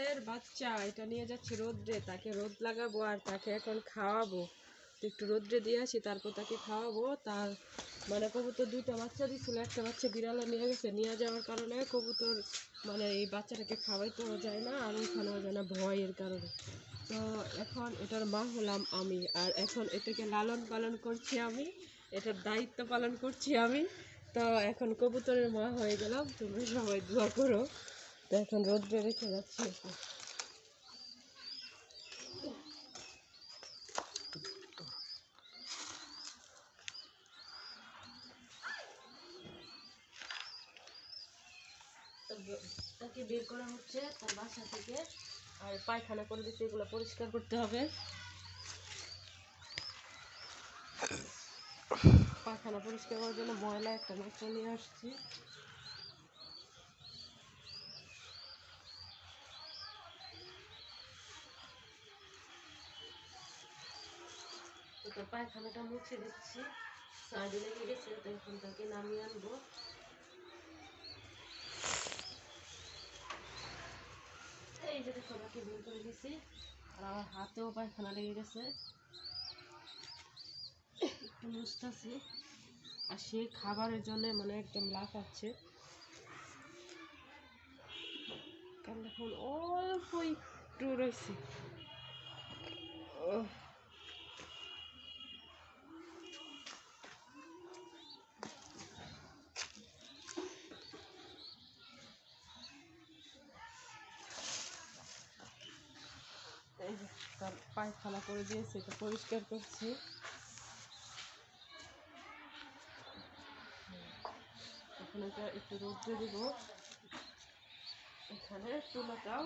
কবুতরের বাচ্চা, এটা নিয়ে যাচ্ছি রোদ্রে, তাকে রোদ লাগাবো আর তাকে এখন খাওয়াবো। একটু রোদ্রে দিয়ে আসি, তারপর তাকে খাওয়াবো। তার মানে কবুতর দুইটা বাচ্চা দিচ্ছিল একটা বাচ্চা বিড়ালে নিয়ে গেছে। নিয়ে যাওয়ার কারণে কবুতর মানে এই বাচ্চাটাকে খাওয়াইতেও যায় না, আর ওখানেও যায় না ভয়ের কারণে। তো এখন এটার মা হলাম আমি, আর এখন এটাকে লালন পালন করছি আমি, এটার দায়িত্ব পালন করছি আমি। তো এখন কবুতরের মা হয়ে গেলাম তুমি সবাই দোয়া করো। এখন রোদ্রে রেখে যাচ্ছি তাকে বের করা হচ্ছে তার বাসা থেকে। আর পায়খানা করে দিতে এগুলো পরিষ্কার করতে হবে। পায়খানা পরিষ্কার করার জন্য ময়লা একটা মেট্রো নিয়ে আসছি। তো পায়খানাটা মুছে দিচ্ছি। সাইডে লেগে গেছে, তো এখন তাকে নামিয়ে আনব। এই যে দেখো আমাকে বের করে দিছি আর আমার হাতেও পায়খানা লেগে গেছে। একটু মুছতেছি। আর সে খাবারের জন্য মানে একদম লাফাচ্ছে। কারণ এখন অল্প একটু রয়েছে। ওহ। এই যে তার পায়খানা করে দিয়েছে, এটা পরিষ্কার করছি। এখন এটা একটু রোদ্রে দিব। এখানে চুলাটাও।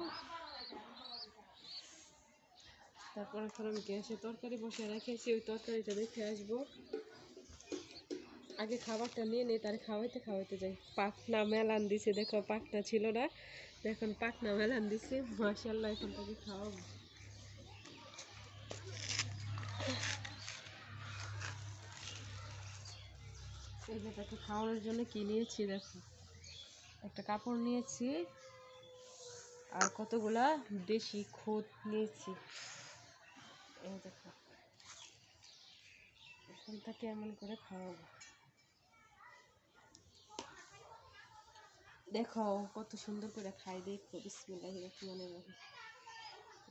তারপর এখন আমি গ্যাসে তরকারি বসে রেখেছি, ওই তরকারিটা দেখে আসব। আগে খাবারটা নিয়ে নিই, তার খাওয়াইতে খাওয়াইতে যাই। পাকনা মেলান দিছে, দেখো পাকনা ছিল না, এখন পাকনা মেলান দিছে। মাসাল্লাহ এখন তাকে খাওয়াবো। এই যে তাকে খাওয়ানোর জন্য কি নিয়েছি দেখো। একটা কাপড় নিয়েছি, আর কতগুলা দেশি খুদ নিয়েছি। এই দেখো এখন তাকে এমন করে খাওয়াবো? দেখো, কত সুন্দর করে খাই, দেখো, বিসমিল্লাহ, রহমানির রহিম।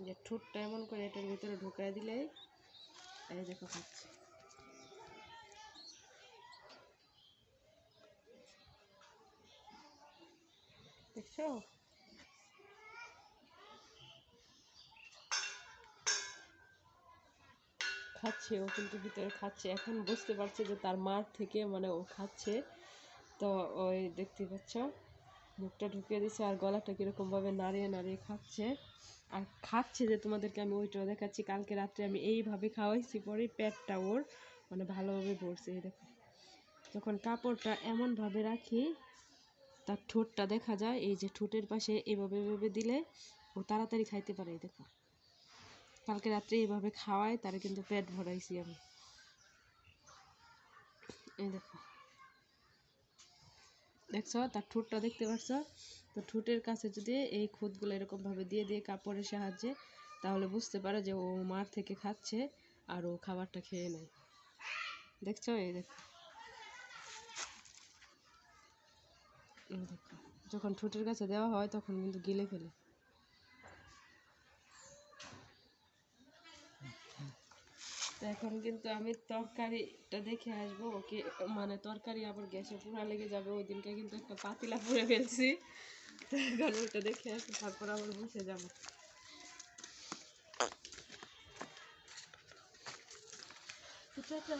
যে ঠোঁটটা এমন করে এটার ভিতরে ঢুকাই দিলে, এই দেখো খাচ্ছে। দেখছ খাচ্ছে ও কিন্তু ভিতরে খাচ্ছে। এখন বুঝতে পারছে যে তার মার থেকে মানে ও খাচ্ছে। তো ওই দেখতে পাচ্ছ, মুখটা ঢুকিয়ে দিচ্ছে আর গলাটা কীরকম ভাবে নাড়িয়ে নাড়িয়ে খাচ্ছে। আর খাচ্ছে যে তোমাদেরকে আমি ওইটাও দেখাচ্ছি, কালকে রাত্রে আমি এইভাবে খাওয়াইছি, পরে পেটটা ওর মানে ভালোভাবে ভরছে, এই দেখো। যখন কাপড়টা এমনভাবে রাখি তার ঠোঁটটা দেখা যায়, এই যে ঠোঁটের পাশে এভাবে এভাবে দিলে ও তাড়াতাড়ি খাইতে পারে দেখো। কালকে রাত্রে এভাবে খাওয়াই তারে কিন্তু পেট ভরাইছি আমি। এই দেখো। দেখছ? তার ঠোঁটটা দেখতে পাচ্ছ? তো ঠোঁটের কাছে যদি এই খুদগুলো এরকম ভাবে দিয়ে দিয়ে কাপড়ের সাহায্যে, তাহলে বুঝতে পারে যে ও মার থেকে খাচ্ছে আর ও খাবারটা খেয়ে নেয়। দেখছ? এই দেখো। যখন ঠোঁটের কাছে দেওয়া হয় তখন কিন্তু গিলে ফেলে। এখন কিন্তু আমি তরকারিটা দেখে আসব, ওকে মানে তরকারি আবার গ্যাসে পুরা লেগে যাবে, ওই দিনকে কিন্তু একটা পাতিলা পুড়ে ফেলছি। এখন ওটা দেখে আসি, তারপর আবার বসে যাব। টাটা।